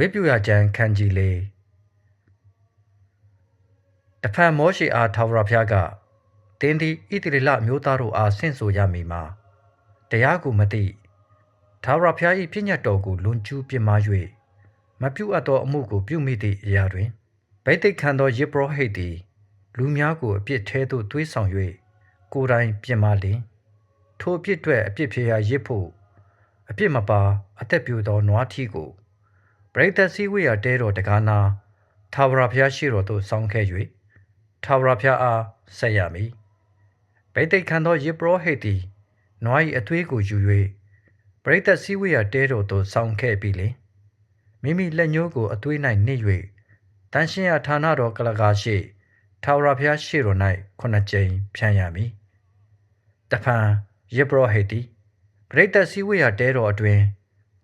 ဝိပုယကျမ်းခန်းကြီးလေးတဖန်မောရှေအားထာဝရဘုရားကတင်းသည်ဣတိရလမျိုးသားတို့အားဆင့်ဆိုရမည်မှာတရားကိုမသိထာဝရဘုရား၏ပြည့်ညတ်တော်ကိုလွန်ကျူးပြစ်မှား၍မပြုတ်အပ်သောအမှုကိုပြုမိသည့်အရာတွင်ဗိသိက်ခံသောယေဘရဟိတ်သည်လူများကိုအပြစ်ထဲသို့သွေးဆောင်၍ကိုယ်တိုင်ပြင်မာလင်ထိုအပြစ်အတွက်အပြစ်ဖြေရာရစ်ဖို့အပြစ်မပါအသက်ပြူသောနွားထီကို ပရိသတ်စည်းဝေးရာတဲတော်တကားနာထာဝရဘုရားရှိတော်သို့ဆောင်းခဲ့၍ထာဝရဘုရားအားဆက်ရမည်ဗိသိက်ခံသောယေဘရဟိတ်သည်နွား၏အသွေးကိုယူ၍ပရိသတ်စည်းဝေးရာတဲတော်သို့ဆောင်းခဲ့ပြီးလင်မိမိလက်ညှိုးကိုအသွေး၌နှိပ်၍တန်ရှင်းရာဌာနတော်ကလကားရှိထာဝရဘုရားရှိတော်၌ခုနှစ်ကြိမ်ဖြန်းရမည်တဖန်ယေဘရဟိတ်သည်ပရိသတ်စည်းဝေးရာတဲတော်အတွင်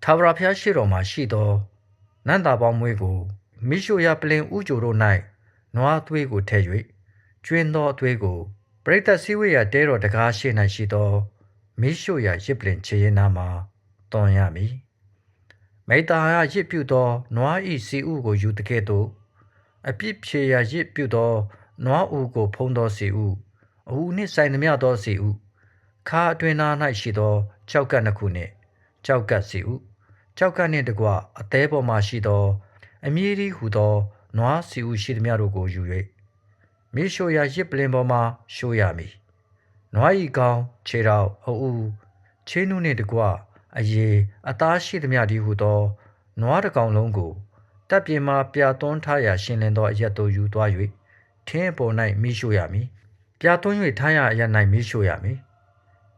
ထာဝရဘုရားရှိတော်မှာရှိသော နန္တာပေါင်းမွေးကိုမိရှုရပလင်ဥကြိုတို့၌နွားသွေးကိုထည့်၍ကျွင်းသောအသွေးကိုပရိသတ်စည်းဝေးရာတဲတော်တကားရှိ၌ရှိသောမိရှုရရစ်ပလင်ခြေရင်နာမှာတွန်ရမည်မိတ္တာရရစ်ပြုသောနွားဤစီဥကိုယူတကဲ့သို့အပြစ်ဖြေရာရစ်ပြုသောနွားဥကိုဖုံးသောစီဥအဟုနှင့်ဆိုင်သမျှသောစီဥခါအတွင်နာ၌ရှိသောကြောက်ကပ်နှစ်ခုနှင့်ကြောက်ကပ်စီဥ ကြောက်ကပ်နှင့်တကွအသေးပေါ်မှရှိသော အမြည်ရီဟူသောနွားစီဥရှိသမျှတို့ကိုယူ၍မိရှိုရာရစ်ပလင်ပေါ်မှရှိုးရမည်နွားဤကောင်းခြေတော်အူခြေနုနှင့်တကွအရေအသားရှိသမျှဒီဟုသောနွားတစ်ကောင်လုံးကိုတပ်ပြင်မှပြသွန်းထားရာရှင်လင်းသောအရက်သို့ယူသွား၍ထင်းအပေါ်၌မိရှို့ရမည်ပြသွန်း၍ထားရာအရက်၌မိရှို့ရမည်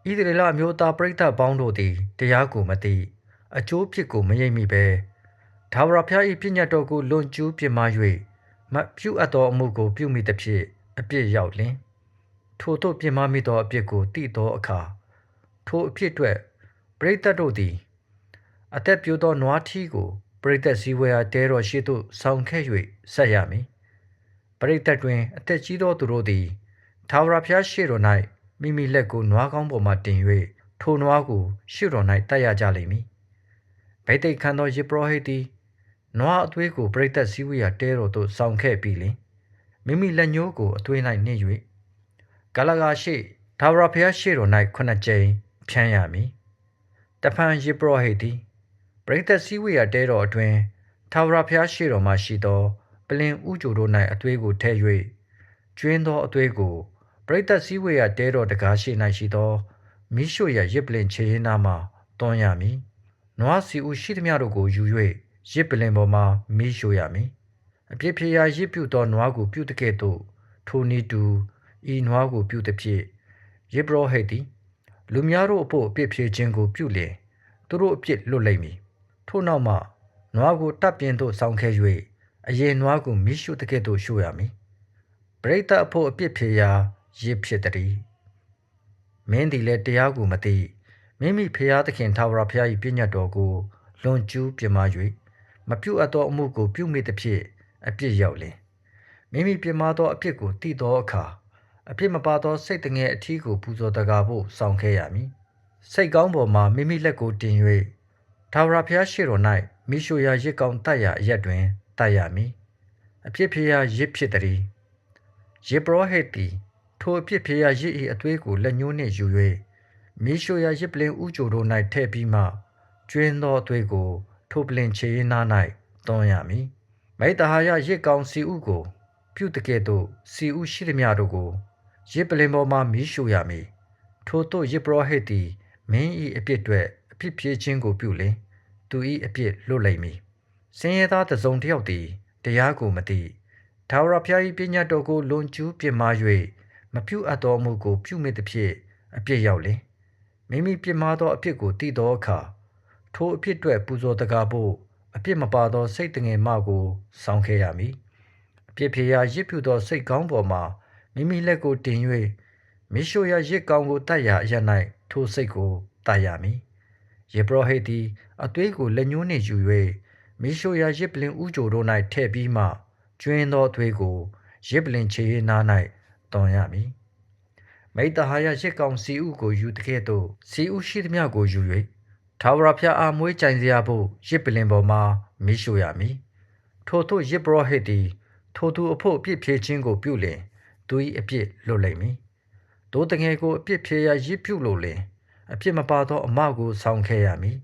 ဣသရေလအမျိုးသားပရိသတ်ပေါင်းတို့သည်တရားကိုမသိ အကျိုးဖြစ်ကိုမရိပ်မိပဲဒါဝရဖျား၏ပြည့်ညတ်တော်ကိုလွန်ကျူးပြစ်မှား၍မပြုအပ်သောအမှုကိုပြုမိသဖြင့်အပြစ်ရောက်လင်ထို့သို့ပြစ်မှားမိသောအပြစ်ကိုတည်သောအခါထိုအဖြစ်အတွက်ပရိသတ်တို့သည်အသက်ပြိုသောနွားထီးကိုပရိသတ်စည်းဝေးအားတဲတော်ရှိသို့ဆောင်ခဲ့၍ဆက်ရမည်ပရိသတ်တွင်အသက်ကြီးသောသူတို့သည်ထာဝရဘုရားရှေ့တော်၌မိမိလက်ကိုနွားကောင်းပေါ်မှတင်၍ထိုနွားကိုရှေ့တော်၌တတ်ရကြလိမ့်မည် ဗိသိက်ခံသောယေဘရဟိတ်သည်နွားအသွေးကိုပရိသတ်စည်းဝေးရာတဲတော်သို့ဆောင်ခဲ့ပြီးလင်မိမိလက်ညှိုးကိုအသွေး၌နှိပ်၍ဂလဂါရှိဒါဝရဖျားရှိတော်၌ခုနှစ်ကြိမ်ဖြန်းရမည်တဖန်ယေဘရဟိတ်သည်ပရိသတ်စည်းဝေးရာတဲတော်အတွင်ထာဝရဘုရားရှိတော်မှာရှိသောပလင်ဥကြိုတို့၌အသွေးကိုထည့်၍ကျွင်းသောအသွေးကိုပရိသတ်စည်းဝေးရာတဲတော်တကားရှိ၌ရှိသောမိရှုရရစ်ပလင်ခြေရင်းနာမှတွန်းရမည် နွားစီဦးရှိသမျှတို့ကိုယူ၍ရစ်ပလင်ပေါ်မှမိရှုရမည်အပြစ်ဖြေရာရစ်ပြုသောနွားကိုပြုတကဲ့သို့ထိုနည်းတူဤနွားကိုပြုသည်ဖြင့်ယေဘရဟိတ်သည်လူများတို့အဖို့အပြစ်ဖြေခြင်းကိုပြုလျင်သူတို့အပြစ်လွတ်လိမ့်မည်ထို့နောက်မှနွားကိုတပ်ပြင်သို့ဆောင်းခဲ၍အရင်နွားကိုမိရှုတကဲ့သို့ရှို့ရမည်ပရိသတ်အဖို့အပြစ်ဖြေရာရစ်ဖြစ်တည်းမင်းသည်လည်းတရားကိုမသိ မိမိဖျားသခင်ထာဝရဘုရား၏ပြည့်ညတ်တော်ကိုလွန်ကျူးပြမ၍မပြုတ်အပ်သောအမှုကိုပြုမိသည်ဖြင့်အပြစ်ရောက်လင်မိမိပြမသောအပြစ်ကိုတည်သောအခါအပြစ်မပါသောစိတ်တငယ်အထီးကိုပူဇော်တကားဖို့စောင့်ခဲ့ရမည်စိတ်ကောင်းပေါ်မှာမိမိလက်ကိုတင်၍ထာဝရဘုရားရှိတော်၌မိရှုရာရစ်ကောင်းတတ်ရာအရက်တွင်တတ်ရမည်အပြစ်ဖြေရာရစ်ဖြစ်သည်ယေဘရဟိတ်သည်ထိုအပြစ်ဖြေရာရစ်၏အသွေးကိုလက်ညှိုးနှင့်ယူ၍ မိရှုရာရစ်ပလင်ဥကြိုတို့၌ထည့်ပြီးမှကျွင်းသောအသွေးကိုထိုပလင်ခြေနား၌တွန်းရမည်မိတ္တဟာယရစ်ကောင်းစီဥကို ပြုတကဲ့သို့စီဥရှိသည်များတို့ကိုရစ်ပလင်ပေါ်မှမိရှုရမည်ထို့သို့ရစ်ပရောဟိတ်သည်မင်း၏အပြစ်တွေအဖြစ်ဖြေခြင်းကိုပြုလင်သူ၏အပြစ်လွတ်လိမ့်မည်စင်ရသားတစုံတစ်ယောက်သည်တရားကိုမသိထာဝရဘုရား၏ပညာတော်ကိုလွန်ကျူးပြစ်မှား၍မပြုအပ်သောမှုကိုပြုမိသည်ဖြင့်အပြစ်ရောက်လင် မိမိပြစ်မှားသောအဖြစ်ကိုတည်သောအခါထိုအဖြစ်အတွက်ပူဇော်တကားဖို့အပြစ်မပါသောစိတ်တငယ်မကိုစောင်းခဲ့ရမည်အပြစ်ဖြေရာရစ်ဖြူသောစိတ်ကောင်းပေါ်မှာမိမိလက်ကိုတင်၍မိရှုရရစ်ကောင်းကိုတတ်ရာအရ၌ထိုစိတ်ကိုတတ်ရမည်ယေဘရဟိတ်သည်အသွေးကိုလက်ညှိုးနှင့်ယူ၍မိရှုရရစ်ပလင်ဥကြိုတို့၌ထည့်ပြီးမှကျွင်းသောအသွေးကိုရစ်ပလင်ခြေနား၌တွန်ရမည် မိတ္တဟာယရစ်ကောင်စီဥကိုယူတကဲ့သို့စီဥရှိသည်များကိုယူ၍ထာဝရဘုရားအားမွေးကြိုင်စရာဖို့ရစ်ပလင်ပေါ်မှာမိရှို့ရမည်ထို့သို့ရစ်ဘရဟိတ်သည်ထိုသူအဖို့အပြစ်ဖြေခြင်းကိုပြုလင်သူ၏အပြစ်လွတ်လိမ့်မည်သို့တငယ်ကိုအပြစ်ဖြေရာရစ်ပြုလို့လင်အပြစ်မပါသောအမကိုဆောင်ခဲ့ရမည်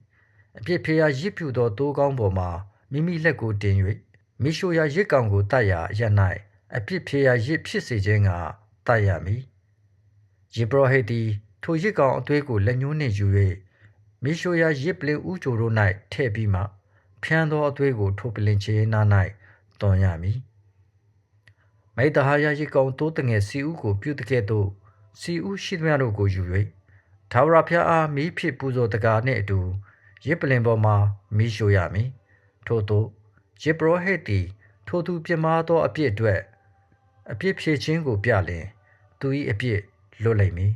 အပြစ်ဖြေရာရစ်ပြုသောတိုးကောင်းပေါ်မှာမိမိလက်ကိုတင်၍မိရှို့ရာရစ်ကောင်ကိုတတ်ရာရ၌အပြစ်ဖြေရာရစ်ဖြစ်စေခြင်းကတတ်ရမည် ယေဘရဟိတ်သည်ထိုရစ်ကောင်အသွေးကိုလက်ညှိုးနှင့်ယူ၍မိရှုရာရစ်ပလင်ဥကြိုတို့၌ထည့်ပြီးမှဖျံသောအသွေးကိုထိုပလင်ချေနာ၌တွန်ရမည်မိတ္တဟာယရစ်ကောင်တိုးတငယ်စီဥကိုပြုတကဲ့သို့စီဥရှိသမျှတို့ကိုယူ၍သာဝရဖျားအားမိဖြစ်ပူဇော်တကာနှင့်အတူရစ်ပလင်ပေါ်မှာမိရှို့ရမည်ထို့သောယေဘရဟိတ်သည်ထိုသူပြမာသောအပြစ်အတွက်အပြစ်ဖြေခြင်းကိုပြလင်သူ၏အပြစ် လွတ်လိမ့်မည်